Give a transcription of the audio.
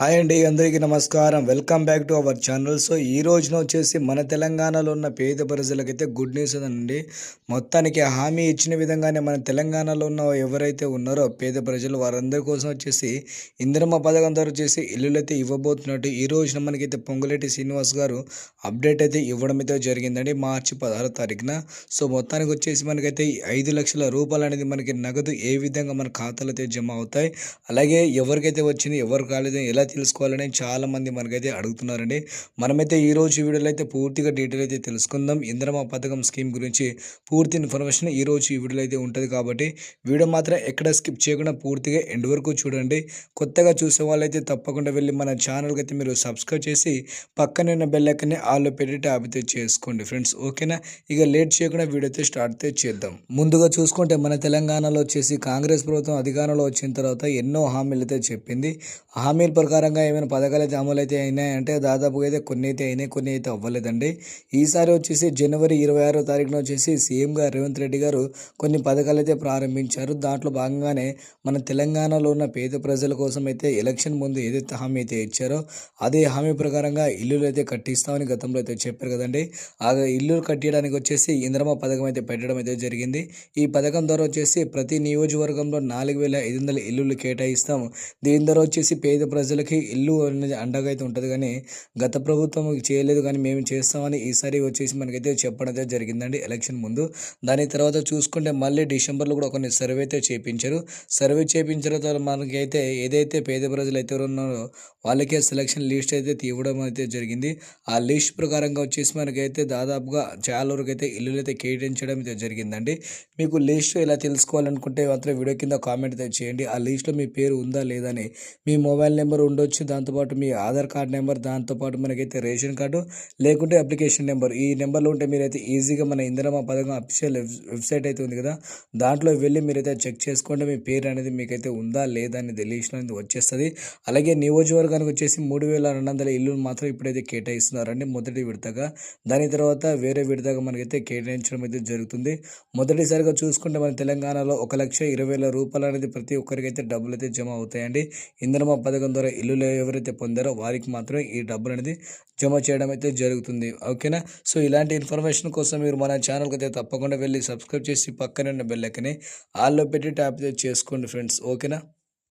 Hi అండి అందరికీ నమస్కారం. Welcome back to our channel. So ఈ రోజున వచ్చేసి మన తెలంగాణలో ఉన్న పేద ప్రజలకైతే గుడ్ న్యూస్ అండి మొత్తానికి హామీ ఇచ్చిన విధంగానే మన తెలంగాణలో ఉన్న ఎవరైతే ఉన్నారో పేద ప్రజలు వారందరి కోసం వచ్చేసి ఇంద్రమ్మ పథకం ద్వారా వచ్చేసి ఇల్లులు అయితే ఇవ్వబోతున్నట్టు ఈ రోజున మనకైతే పొంగులేటి శ్రీనివాస్ గారు అప్డేట్ అయితే ఇవ్వడం అయితే జరిగిందండి మార్చి పదహారు తారీఖున. సో మొత్తానికి వచ్చేసి మనకైతే ఐదు లక్షల రూపాయలు అనేది మనకి నగదు ఏ విధంగా మన ఖాతాలో అయితే జమ అవుతాయి అలాగే ఎవరికైతే వచ్చింది ఎవరు కాలేదు ఎలా తెలుసుకోవాలని చాలామంది మనకైతే అడుగుతున్నారండి. మనమైతే ఈ రోజు వీడియోలో అయితే పూర్తిగా డీటెయిల్ అయితే తెలుసుకుందాం. ఇంద్రమ పథకం స్కీమ్ గురించి పూర్తి ఇన్ఫర్మేషన్ ఈ రోజు ఈ వీడియోలో అయితే ఉంటుంది కాబట్టి వీడియో మాత్రం ఎక్కడ స్కిప్ చేయకుండా పూర్తిగా ఎండ్ వరకు చూడండి. కొత్తగా చూసే వాళ్ళైతే తప్పకుండా వెళ్ళి మన ఛానల్కి అయితే మీరు సబ్స్క్రైబ్ చేసి పక్కనే ఉన్న బెల్ ఆల్లో పెట్టి ట్యాబ్ అయితే చేసుకోండి ఫ్రెండ్స్. ఓకేనా? ఇక లేట్ చేయకుండా వీడియో అయితే స్టార్ట్ అయితే చేద్దాం. ముందుగా చూసుకుంటే మన తెలంగాణలో వచ్చేసి కాంగ్రెస్ ప్రభుత్వం అధికారంలో వచ్చిన తర్వాత ఎన్నో హామీలు అయితే చెప్పింది. హామీల ప్రకారంగా ఏమైనా పథకాలు అయితే అమలు అయితే అయినాయంటే దాదాపుగా అయితే కొన్ని అయితే అయినాయి కొన్ని అయితే అవ్వలేదండి. ఈసారి వచ్చేసి జనవరి ఇరవై ఆరో తారీఖున వచ్చేసి సీఎంగా రేవంత్ రెడ్డి గారు కొన్ని పథకాలు అయితే ప్రారంభించారు. దాంట్లో భాగంగానే మన తెలంగాణలో ఉన్న పేద ప్రజల కోసం అయితే ఎలక్షన్ ముందు ఏదైతే హామీ అయితే ఇచ్చారో అదే హామీ ప్రకారంగా ఇల్లులు అయితే కట్టిస్తామని గతంలో అయితే చెప్పారు కదండి. ఆ ఇల్లు కట్టడానికి వచ్చేసి ఇంద్రమ పథకం అయితే పెట్టడం అయితే జరిగింది. ఈ పథకం ద్వారా వచ్చేసి ప్రతి నియోజకవర్గంలో నాలుగు వేల ఐదు వందల ఇల్లులు కేటాయిస్తాము. దీని ద్వారా వచ్చేసి పేద ప్రజలకు ఇల్లు అనేది అండగా అయితే ఉంటుంది. కానీ గత ప్రభుత్వం చేయలేదు. కానీ మేము చేస్తామని ఈసారి వచ్చేసి మనకైతే చెప్పడం అయితే జరిగిందండి ఎలక్షన్ ముందు. దాని తర్వాత చూసుకుంటే మళ్ళీ డిసెంబర్లో కూడా కొన్ని సర్వే అయితే చేయించారు సర్వే చేయించిన తర్వాత మనకైతే ఏదైతే పేద ప్రజలు అయితే ఉన్నారో వాళ్ళకే సెలక్షన్ లిస్ట్ అయితే తీవడం అయితే జరిగింది. ఆ లిస్ట్ ప్రకారంగా వచ్చేసి మనకైతే దాదాపుగా చాలా వరకు అయితే ఇల్లులు అయితే కేటాయించడం అయితే జరిగిందండి. మీకు లిస్ట్ ఎలా తెలుసుకోవాలనుకుంటే మాత్రం వీడియో కింద కామెంట్ అయితే చేయండి. ఆ లిస్ట్లో మీ పేరు ఉందా లేదా అని మీ మొబైల్ నెంబర్ ఉండొచ్చు. దాంతోపాటు మీ ఆధార్ కార్డ్ నెంబర్ దాంతోపాటు మనకైతే రేషన్ కార్డు లేకుంటే అప్లికేషన్ నెంబర్. ఈ నెంబర్లో ఉంటే మీరైతే ఈజీగా మన ఇందిరమ్మ పథకం అఫీషియల్ వెబ్సైట్ అయితే ఉంది కదా దాంట్లో వెళ్ళి మీరైతే చెక్ చేసుకోండి. మీ పేరు అనేది మీకైతే ఉందా లేదా అనేది లిస్ట్ వచ్చేస్తుంది. అలాగే నియోజకవర్గానికి వచ్చేసి మూడు వేల రెండు వందల ఇల్లు మాత్రం ఇప్పుడైతే కేటాయిస్తున్నారండి మొదటి విడతగా. దాని తర్వాత వేరే విడతగా మనకైతే కేటాయించడం అయితే జరుగుతుంది. మొదటిసారిగా చూసుకుంటే మన తెలంగాణలో ఒక లక్ష ఇరవై వేల రూపాయలు అనేది ప్రతి ఒక్కరికైతే డబ్బులు అయితే జమ అవుతాయండి. ఇంద్రమ పథకం ద్వారా ఇల్లులు ఎవరైతే పొందారో వారికి మాత్రమే ఈ డబ్బులు అనేది జమ చేయడం అయితే జరుగుతుంది. ఓకేనా? సో ఇలాంటి ఇన్ఫర్మేషన్ కోసం మీరు మన ఛానల్కి అయితే తప్పకుండా వెళ్ళి సబ్స్క్రైబ్ చేసి పక్కనే ఉన్న బెల్లకని ఆల్లో పెట్టి ట్యాప్ చేసుకోండి ఫ్రెండ్స్. ఓకేనా?